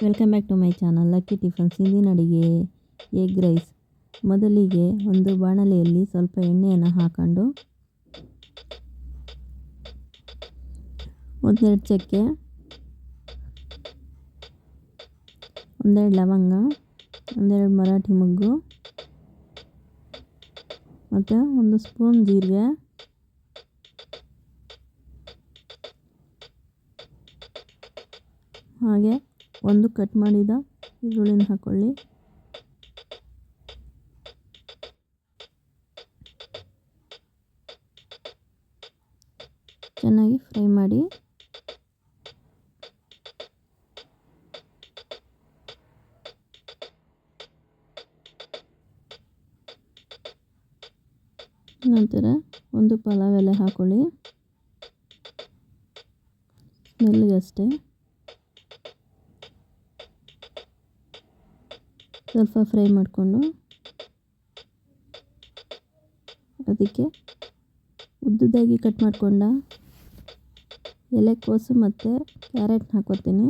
Welcome back to my channel Lucky Tiffins ಇಂದಿನ ಅಡುಗೆ egg rice ಮೊದಲಿಗೆ ಒಂದು ಬಾಣಲೆಯಲ್ಲಿ ಸ್ವಲ್ಪ ಎಣ್ಣೆಯನ್ನು ಹಾಕೊಂಡು ಒಂದೆರಡು ಚಕ್ಕೆ, ಒಂದೆರಡು ಲವಂಗ, ಒಂದೆರಡು ಮರಾಠಿ ಮೊಗ್ಗು, ಮತ್ತು ಒಂದು ಸ್ಪೂನ್ ಜೀರಿಗೆ, ಹಾಗೆ ಒಂದು ಕಟ್ ಮಾಡಿದ ಈರುಳ್ಳಿನ ಹಾಕ್ಕೊಳ್ಳಿ ಚೆನ್ನಾಗಿ ಫ್ರೈ ಮಾಡಿ. ನಂತರ ಒಂದು ಪಲಾವ್ ಎಲೆ ಹಾಕೊಳ್ಳಿ. ಸ್ಮೆಲ್ಗಷ್ಟೇ ಸ್ವಲ್ಪ ಫ್ರೈ ಮಾಡಿಕೊಂಡು ಅದಕ್ಕೆ ಉದ್ದುದಾಗಿ ಕಟ್ ಮಾಡಿಕೊಂಡ ಎಲೆಕೋಸು ಮತ್ತು ಕ್ಯಾರೆಟ್ನ ಹಾಕೋತೀನಿ.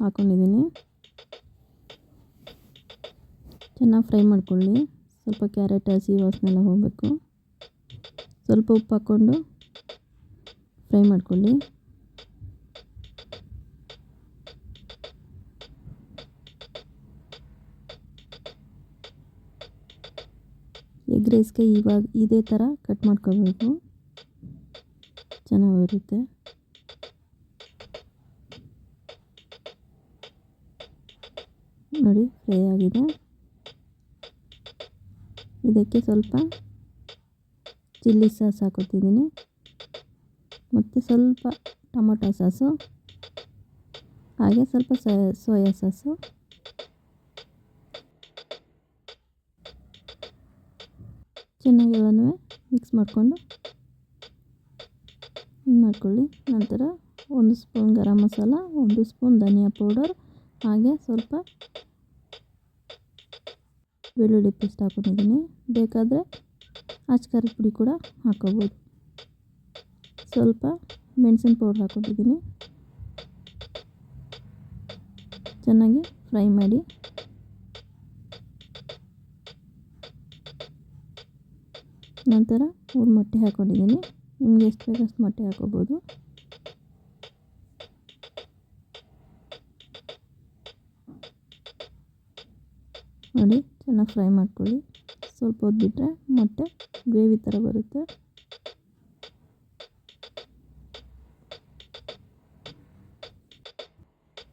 ಹಾಕ್ಕೊಂಡಿದ್ದೀನಿ ಚೆನ್ನಾಗಿ ಫ್ರೈ ಮಾಡ್ಕೊಳ್ಳಿ. ಸ್ವಲ್ಪ ಕ್ಯಾರೆಟ್ ಹಸಿ ವಾಸನೆ ಎಲ್ಲ ಹೋಗಬೇಕು. ಸ್ವಲ್ಪ ಉಪ್ಪು ಹಾಕ್ಕೊಂಡು ಫ್ರೈ ಮಾಡ್ಕೊಳ್ಳಿ. ಎಗ್ ರೈಸ್ಗೆ ಇವಾಗ ಇದೇ ಥರ ಕಟ್ ಮಾಡ್ಕೋಬೇಕು ಚೆನ್ನಾಗಿ ಬರುತ್ತೆ ನೋಡಿ, ಫ್ರೈ ಆಗಿದೆ. ಇದಕ್ಕೆ ಸ್ವಲ್ಪ ಚಿಲ್ಲಿ ಸಾಸ್ ಹಾಕೋತಿದ್ದೀನಿ. ಮತ್ತು ಸ್ವಲ್ಪ ಟೊಮೊಟೊ ಸಾಸು, ಹಾಗೆ ಸ್ವಲ್ಪ ಸೋಯಾ ಸಾಸು. ಚೆನ್ನಾಗಿ ಎಲ್ಲನೂ ಮಿಕ್ಸ್ ಮಾಡಿಕೊಂಡು ಮಾಡ್ಕೊಳ್ಳಿ. ನಂತರ ಒಂದು ಸ್ಪೂನ್ ಗರಂ ಮಸಾಲ, ಒಂದು ಸ್ಪೂನ್ ಧನಿಯಾ ಪೌಡರ್ ಹಾಗೆ ಸ್ವಲ್ಪ ಬೆಳ್ಳುಳ್ಳಿ ಪೇಸ್ಟ್ ಹಾಕೊಂಡಿದ್ದೀನಿ. ಬೇಕಾದರೆ ಅಚ್ಕಾರದ ಪುಡಿ ಕೂಡ ಹಾಕ್ಕೋಬೋದು ಸ್ವಲ್ಪ ಮೆಣಸಿನ ಪೌಡ್ರ್ ಹಾಕ್ಕೊಂಡಿದ್ದೀನಿ ಚೆನ್ನಾಗಿ ಫ್ರೈ ಮಾಡಿ. ನಂತರ ಮೂರು ಮೊಟ್ಟೆ ಹಾಕ್ಕೊಂಡಿದ್ದೀನಿ ನಿಮಗೆ ಎಷ್ಟು ಬೇಕು ಅಷ್ಟು ಮೊಟ್ಟೆ ಹಾಕೋಬೋದು. ನೋಡಿ, ಚೆನ್ನಾಗಿ ಫ್ರೈ ಮಾಡ್ಕೊಳ್ಳಿ. ಸ್ವಲ್ಪ ಹೊತ್ತು ಬಿಟ್ಟರೆ ಮೊಟ್ಟೆ ಗ್ರೇವಿ ಥರ ಬರುತ್ತೆ.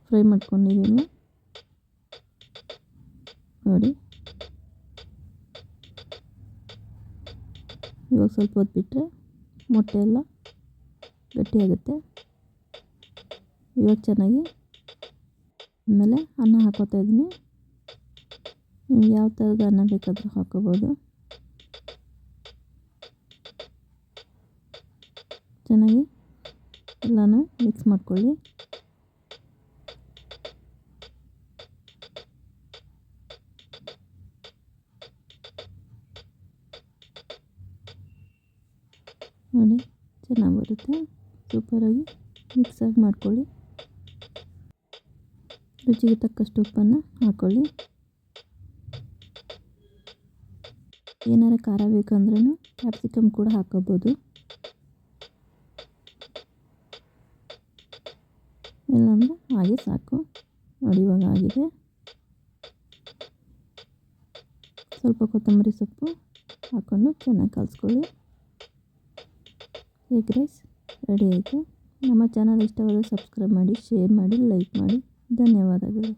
ಫ್ರೈ ಮಾಡ್ಕೊಂಡಿದ್ದೀನಿ. ನೋಡಿ. ಇವಾಗ ಸ್ವಲ್ಪ ಹೊತ್ತು ಬಿಟ್ಟರೆ ಮೊಟ್ಟೆ ಎಲ್ಲ ಗಟ್ಟಿಯಾಗುತ್ತೆ ಇವಾಗ ಚೆನ್ನಾಗಿ ಆಮೇಲೆ ಅನ್ನ ಹಾಕೋತಾ ಇದ್ದೀನಿ. ನಿಮ್ಗೆ ಯಾವ ಥರದ ಅನ್ನ ಬೇಕಾದರೂ ಹಾಕೋಬೋದು. ಚೆನ್ನಾಗಿ ಎಲ್ಲನೂ ಮಿಕ್ಸ್ ಮಾಡ್ಕೊಳ್ಳಿ. ನೋಡಿ, ಚೆನ್ನಾಗಿ ಬರುತ್ತೆ. ಸೂಪರಾಗಿ ಮಿಕ್ಸಾಗಿ ಮಾಡ್ಕೊಳ್ಳಿ. ರುಚಿಗೆ ತಕ್ಕಷ್ಟು ಉಪ್ಪನ್ನು ಹಾಕ್ಕೊಳ್ಳಿ ಏನಾರ ಖಾರ ಬೇಕಂದ್ರೂ ಕ್ಯಾಪ್ಸಿಕಮ್ ಕೂಡ ಹಾಕೋಬೋದು. ಇಲ್ಲಾಂದರೆ ಹಾಗೆ ಸಾಕು. ನೋಡಿ ಇವಾಗ ಆಗಿದೆ. ಸ್ವಲ್ಪ ಕೊತ್ತಂಬರಿ ಸೊಪ್ಪು ಹಾಕ್ಕೊಂಡು ಚೆನ್ನಾಗಿ ಕಲಿಸ್ಕೊಳ್ಳಿ. ಎಗ್ ರೈಸ್ ರೆಡಿ ಆಯಿತು? ನಮ್ಮ ಚಾನಲ್ ಇಷ್ಟವಾದರೆ ಸಬ್ಸ್ಕ್ರೈಬ್ ಮಾಡಿ ಶೇರ್ ಮಾಡಿ ಲೈಕ್ ಮಾಡಿ. ಧನ್ಯವಾದಗಳು.